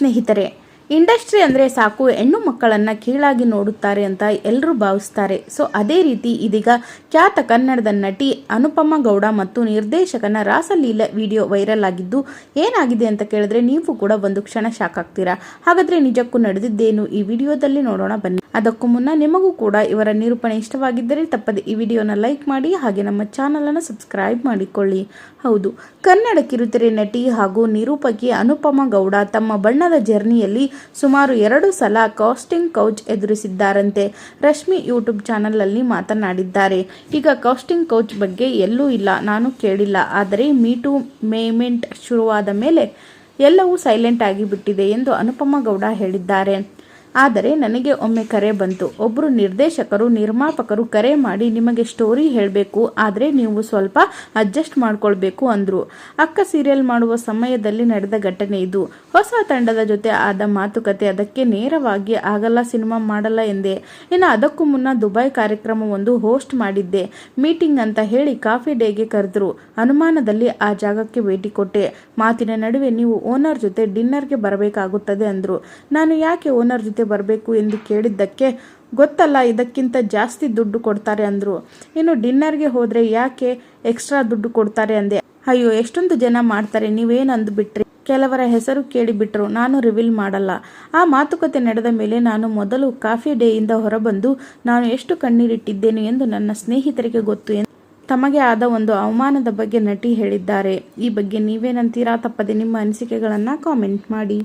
ಸ್ನೇಹಿತರೆ, ಇಂಡಸ್ಟ್ರಿ ಅಂದರೆ ಸಾಕು, ಹೆಣ್ಣು ಮಕ್ಕಳನ್ನು ಕೀಳಾಗಿ ನೋಡುತ್ತಾರೆ ಅಂತ ಎಲ್ಲರೂ ಭಾವಿಸ್ತಾರೆ. ಸೊ, ಅದೇ ರೀತಿ ಇದೀಗ ಖ್ಯಾತ ಕನ್ನಡದ ನಟಿ ಅನುಪಮ ಗೌಡ ಮತ್ತು ನಿರ್ದೇಶಕನ ರಾಸಲೀಲ ವಿಡಿಯೋ ವೈರಲ್ ಆಗಿದ್ದು, ಏನಾಗಿದೆ ಅಂತ ಕೇಳಿದ್ರೆ ನೀವು ಕೂಡ ಒಂದು ಕ್ಷಣ ಶಾಕ್ ಆಗ್ತೀರಾ? ಹಾಗಾದ್ರೆ ನಿಜಕ್ಕೂ ನಡೆದಿದ್ದೇನು ಈ ವಿಡಿಯೋದಲ್ಲಿ ನೋಡೋಣ ಬನ್ನಿ. ಅದಕ್ಕೂ ಮುನ್ನ ನಿಮಗೂ ಕೂಡ ಇವರ ನಿರೂಪಣೆ ಇಷ್ಟವಾಗಿದ್ದರೆ ತಪ್ಪದೆ ಈ ವಿಡಿಯೋನ ಲೈಕ್ ಮಾಡಿ ಹಾಗೆ ನಮ್ಮ ಚಾನಲನ್ನು ಸಬ್ಸ್ಕ್ರೈಬ್ ಮಾಡಿಕೊಳ್ಳಿ. ಹೌದು, ಕನ್ನಡ ಕಿರುತೆರೆ ನಟಿ ಹಾಗೂ ನಿರೂಪಕಿ ಅನುಪಮ ಗೌಡ ತಮ್ಮ ಬಣ್ಣದ ಜರ್ನಿಯಲ್ಲಿ ಸುಮಾರು ಎರಡು ಸಲ ಕಾಸ್ಟಿಂಗ್ ಕೌಚ್ ಎದುರಿಸಿದ್ದಾರಂತೆ. ರಶ್ಮಿ ಯೂಟ್ಯೂಬ್ ಚಾನಲಲ್ಲಿ ಮಾತನಾಡಿದ್ದಾರೆ, ಈಗ ಕಾಸ್ಟಿಂಗ್ ಕೌಚ್ ಬಗ್ಗೆ ಎಲ್ಲೂ ಇಲ್ಲ, ನಾನು ಕೇಳಿಲ್ಲ, ಆದರೆ ಮೀಟು ಮೇಮೆಂಟ್ ಶುರುವಾದ ಮೇಲೆ ಎಲ್ಲವೂ ಸೈಲೆಂಟ್ ಆಗಿ ಬಿಟ್ಟಿದೆ ಎಂದು ಅನುಪಮ ಗೌಡ ಹೇಳಿದ್ದಾರೆ. ಆದರೆ ನನಗೆ ಒಮ್ಮೆ ಕರೆ ಬಂತು. ಒಬ್ಬರು ನಿರ್ದೇಶಕರು, ನಿರ್ಮಾಪಕರು ಕರೆ ಮಾಡಿ ನಿಮಗೆ ಸ್ಟೋರಿ ಹೇಳಬೇಕು, ಆದರೆ ನೀವು ಸ್ವಲ್ಪ ಅಡ್ಜಸ್ಟ್ ಮಾಡ್ಕೊಳ್ಬೇಕು ಅಂದರು. ಅಕ್ಕ ಸೀರಿಯಲ್ ಮಾಡುವ ಸಮಯದಲ್ಲಿ ನಡೆದ ಘಟನೆ ಇದು. ಹೊಸ ತಂಡದ ಜೊತೆ ಆದ ಮಾತುಕತೆ ಅದಕ್ಕೆ ನೇರವಾಗಿ ಆಗಲ್ಲ ಸಿನಿಮಾ ಮಾಡಲ್ಲ ಎಂದೆ. ಇನ್ನು ಅದಕ್ಕೂ ಮುನ್ನ ದುಬೈ ಕಾರ್ಯಕ್ರಮವೊಂದು ಹೋಸ್ಟ್ ಮಾಡಿದ್ದೆ. ಮೀಟಿಂಗ್ ಅಂತ ಹೇಳಿ ಕಾಫಿ ಡೇಗೆ ಕರೆದ್ರು. ಅನುಮಾನದಲ್ಲಿ ಆ ಜಾಗಕ್ಕೆ ಭೇಟಿ ಕೊಟ್ಟೆ. ಮಾತಿನ ನಡುವೆ ನೀವು ಓನರ್ ಜೊತೆ ಡಿನ್ನರ್ಗೆ ಬರಬೇಕಾಗುತ್ತದೆ ಅಂದರು. ನಾನು ಯಾಕೆ ಓನರ್ ಜೊತೆ ಬರಬೇಕು ಎಂದು ಕೇಳಿದ್ದಕ್ಕೆ ಗೊತ್ತಲ್ಲ, ಇದಕ್ಕಿಂತ ಜಾಸ್ತಿ ದುಡ್ಡು ಕೊಡ್ತಾರೆ ಅಂದರು. ಇನ್ನು ಡಿನ್ನರ್ಗೆ ಹೋದರೆ ಯಾಕೆ ಎಕ್ಸ್ಟ್ರಾ ದುಡ್ಡು ಕೊಡ್ತಾರೆ ಅಂದೆ. ಅಯ್ಯೋ, ಎಷ್ಟೊಂದು ಜನ ಮಾಡ್ತಾರೆ, ನೀವೇನು ಅಂದುಬಿಟ್ರಿ? ಕೆಲವರ ಹೆಸರು ಕೇಳಿಬಿಟ್ರು, ನಾನು ರಿವೀಲ್ ಮಾಡಲ್ಲ. ಆ ಮಾತುಕತೆ ನಡೆದ ಮೇಲೆ ನಾನು ಮೊದಲು ಕಾಫಿ ಡೇಯಿಂದ ಹೊರಬಂದು, ನಾನು ಎಷ್ಟು ಕಣ್ಣೀರಿಟ್ಟಿದ್ದೇನೆ ಎಂದು ನನ್ನ ಸ್ನೇಹಿತರಿಗೆ ಗೊತ್ತು ಎಂದು ತಮಗೆ ಆದ ಒಂದು ಅವಮಾನದ ಬಗ್ಗೆ ನಟಿ ಹೇಳಿದ್ದಾರೆ. ಈ ಬಗ್ಗೆ ನೀವೇನಂತೀರಾ? ತಪ್ಪದೆ ನಿಮ್ಮ ಅನಿಸಿಕೆಗಳನ್ನು ಕಾಮೆಂಟ್ ಮಾಡಿ.